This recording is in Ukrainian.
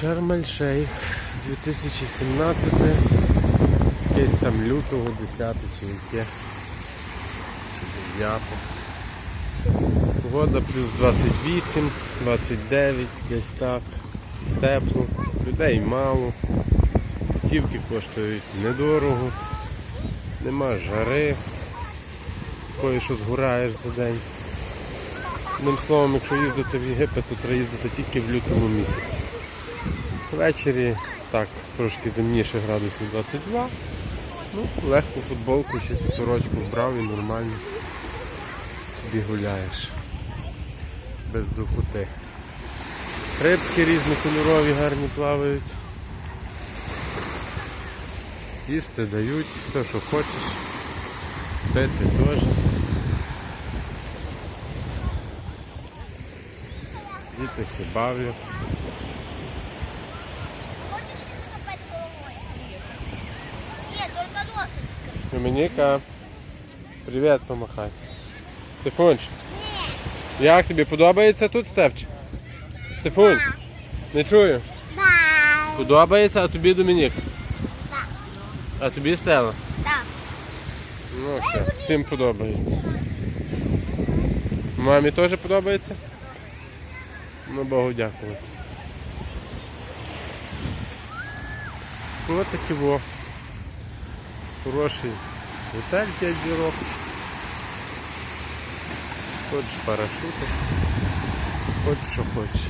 Шарм-ель-Шейх 2017 якесь там лютого 10 чи яке чи 9 Погода плюс 28, 29, десь так. Тепло, людей мало. Путівки коштують недорого, нема жари, такої, що згораєш за день. Одним словом, якщо їздити в Єгипет, то треба їздити тільки в лютому місяці. Ввечері так, трошки темніше градусів 22. Ну, легку футболку чи сорочку вбрав і нормально собі гуляєш. Без духоти. Рибки різнокольорові гарні плавають. Їсти дають, все що хочеш. Пити теж. Діти се бавлять. Нет, только нос открыть. Домініка, привіт, помахай. Стефунч, як тобі подобається тут, Стефч? Стефунь, не чую. Да. Подобається, а тобі Домінік? Да. А тобі Стела? Да. Ну все, всім подобається. Мамі теж подобається? Ну Богу дякувати. Ось такі во. Хороший готель 5 зірок. Хочеш парашути, хочеш що хочеш.